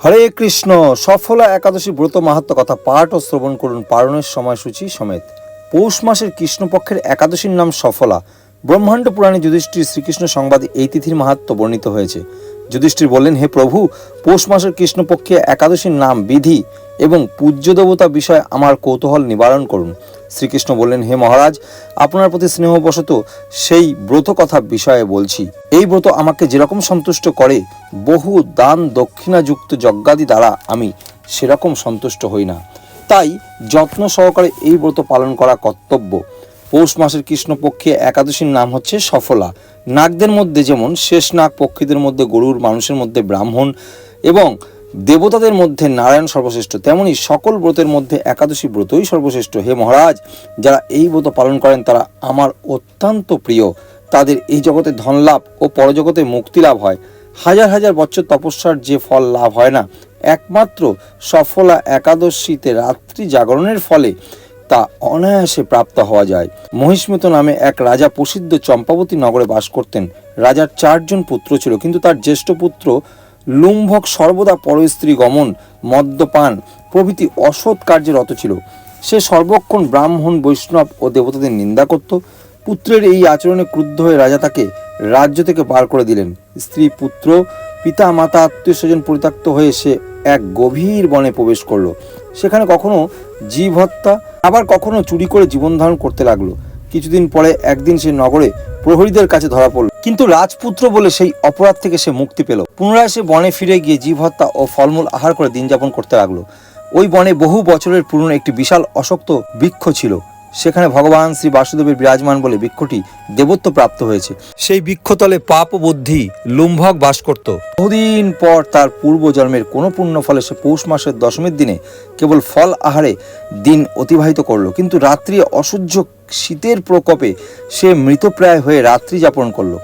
হরে কৃষ্ণ, সফলা একাদশী ব্রত মাহাত্ম কথা পাঠ ও শ্রবণ করুন পারণের সময়সূচি সমেত। পৌষ মাসের কৃষ্ণপক্ষের একাদশীর নাম সফলা। ব্রহ্মাণ্ড পুরাণে যুধিষ্ঠির শ্রীকৃষ্ণ সংবাদে এই তিথির মাহাত্ম বর্ণিত হয়েছে। যুধিষ্ঠির বললেন, হে প্রভু, পৌষ মাসের কৃষ্ণপক্ষে একাদশীর নাম বিধি এবং পূজ্য দেবতা বিষয়ে আমার কৌতূহল নিবারণ করুন। শ্রীকৃষ্ণ বললেন, হে মহারাজ, আপনার প্রতি স্নেহবশত সেই ব্রত কথা বিষয়ে বলছি। এই ব্রত আমাকে যেরকম সন্তুষ্ট করে, বহু দান দক্ষিণাযুক্ত যজ্ঞাদি দ্বারা আমি সেরকম সন্তুষ্ট হই না। তাই যত্ন সহকারে এই ব্রত পালন করা কর্তব্য। পৌষ মাসের কৃষ্ণপক্ষে একাদশীর নাম হচ্ছে সফলা। নাগদের মধ্যে যেমন শেষ নাগ পক্ষীদের মধ্যে গরুর, মানুষের মধ্যে ব্রাহ্মণ এবং দেবতাদের মধ্যে নারায়ণ সর্বশ্রেষ্ঠ, তেমনি সকল ব্রতের মধ্যে একাদশী ব্রতই সর্বশ্রেষ্ঠ। হে মহারাজ, যারা এই ব্রত পালন করেন, তারা আমার অত্যন্ত প্রিয়। তাদের এই জগতে ধন লাভ ও পরজগতে মুক্তি লাভ হয়। হাজার হাজার বছর তপস্যার যে ফল লাভ হয় না, একমাত্র সফলা একাদশীতে রাত্রি জাগরণের ফলে তা অনায়াসে প্রাপ্ত হওয়া যায়। মহিষ্মিত নামে এক রাজা প্রসিদ্ধ চম্পাবতী নগরে বাস করতেন। রাজার চারজন পুত্র ছিল, কিন্তু তার জ্যেষ্ঠ পুত্র লুম্ভক সর্বদা পরস্ত্রী গমন, মদ্যপান, প্রভৃতি অসৎ কার্যে রত ছিল। সে সর্বক্ষণ ব্রাহ্মণ, বৈষ্ণব ও দেবতাদের নিন্দা করত। পুত্রের এই আচরণে ক্রুদ্ধ হয়ে রাজা তাকে রাজ্য থেকে বার করে দিলেন। স্ত্রী, পুত্র, পিতা, মাতা, আত্মীয় স্বজন পরিত্যক্ত হয়ে সে এক গভীর বনে প্রবেশ করল। সেখানে কখনো জীব হত্যা আবার কখনো চুরি করে জীবন ধারণ করতে লাগল। কিছুদিন পরে একদিন সে নগরে প্রহরীদের কাছে ধরা পড়ল। কিন্তু রাজপুত্র বলে সেই অপরাধ থেকে সে মুক্তি পেল। পুনরায় সে বনে ফিরে গিয়ে জীব হত্যা ও ফলমূল আহার করে দিন যাপন করতে লাগল। ওই বনে বহু বছরের পুরনো একটি বিশাল অশক্ত বৃক্ষ ছিল। সেখানে ভগবান শ্রী বাসুদেবের বিরাজমান বলে বৃক্ষটি দেবত্ব প্রাপ্ত হয়েছে। সেই বৃক্ষতলে পাপ বুদ্ধি লুম্ভক বাস করত। বহুদিন পর তার পূর্বজন্মের কোনো পুণ্য ফলে সে পৌষ মাসের দশমীর দিনে কেবল ফল আহারে দিন অতিবাহিত করল। কিন্তু রাত্রি অসহ্য শীতের প্রকোপে সে মৃতপ্রায় হয়ে রাত্রি যাপন করল।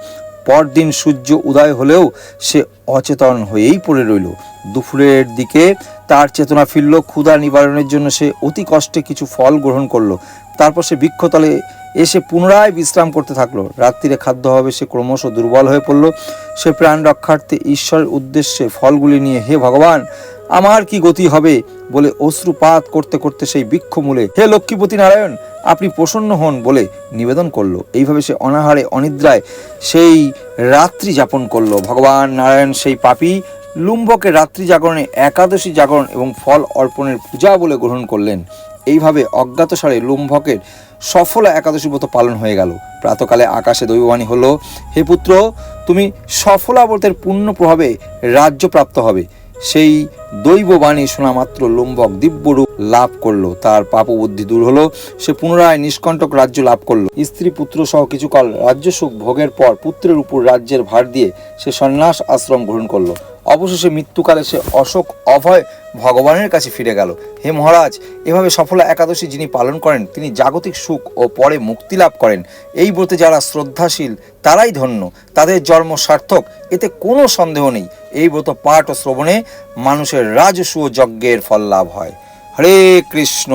পরদিন সূর্য উদয় হলেও সে অচেতন হয়েই পড়ে রইল। দুপুরের দিকে তার চেতনা ফিরল, ক্ষুধা নিবারণের জন্য সে অতি কষ্টে কিছু ফল গ্রহণ করল। তারপর সে বৃক্ষতলে এসে পুনরায় বিশ্রাম করতে থাকল। রাত্রিরে খাদ্য হবে সে ক্রমশ দুর্বল হয়ে পড়ল। সে প্রাণ রক্ষার্থে ঈশ্বরের উদ্দেশ্যে ফলগুলি নিয়ে, হে ভগবান আমার কি গতি হবে বলে অশ্রুপাত করতে করতে সেই বৃক্ষ মূলে হে লক্ষ্মীপতি নারায়ণ, আপনি প্রসন্ন হন বলে নিবেদন করল। এইভাবে সে অনাহারে, অনিদ্রায় সেই রাত্রি যাপন করল। ভগবান নারায়ণ সেই পাপী লুম্বকে রাত্রি জাগরণে একাদশী জাগরণ এবং ফল অর্পণের পূজা বলে গ্রহণ করলেন। এইভাবে অজ্ঞাতসারে লুম্ভকের সফল একাদশী ব্রত পালন হয়ে গেল। প্রাতকালে আকাশে দৈববাণী হলো, হে পুত্র, তুমি সফলাব্রতের পূর্ণ প্রভাবে রাজ্য প্রাপ্ত হবে। সেই দৈববাণী শোনা মাত্র লুম্বক দিব্যরূপ লাভ করল। তার পাপ বুদ্ধি দূর হলো। সে পুনরায় নিষ্কণ্টক রাজ্য লাভ করল। স্ত্রী পুত্র সহ কিছুকাল রাজ্য সুখ ভোগের পর পুত্রের উপর রাজ্যের ভার দিয়ে সে সন্ন্যাস আশ্রম গ্রহণ করল। অবশেষে মৃত্যুকালে সে অশোক অভয় ভগবানের কাছে ফিরে গেল। হে মহারাজ, এভাবে সফলা একাদশী যিনি পালন করেন, তিনি জাগতিক সুখ ও পরে মুক্তি লাভ করেন। এই ব্রতে যারা শ্রদ্ধাশীল, তারাই ধন্য। তাদের জন্ম সার্থক, এতে কোনো সন্দেহ নেই। এই ব্রত পাঠ ও শ্রবণে মানুষের রাজস্ব যজ্ঞের ফল লাভ হয়। হরে কৃষ্ণ।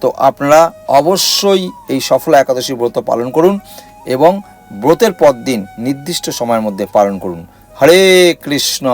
তো আপনারা অবশ্যই এই সফলা একাদশী ব্রত পালন করুন এবং ব্রতের পর দিন নির্দিষ্ট সময়ের মধ্যে পালন করুন। হরে কৃষ্ণ।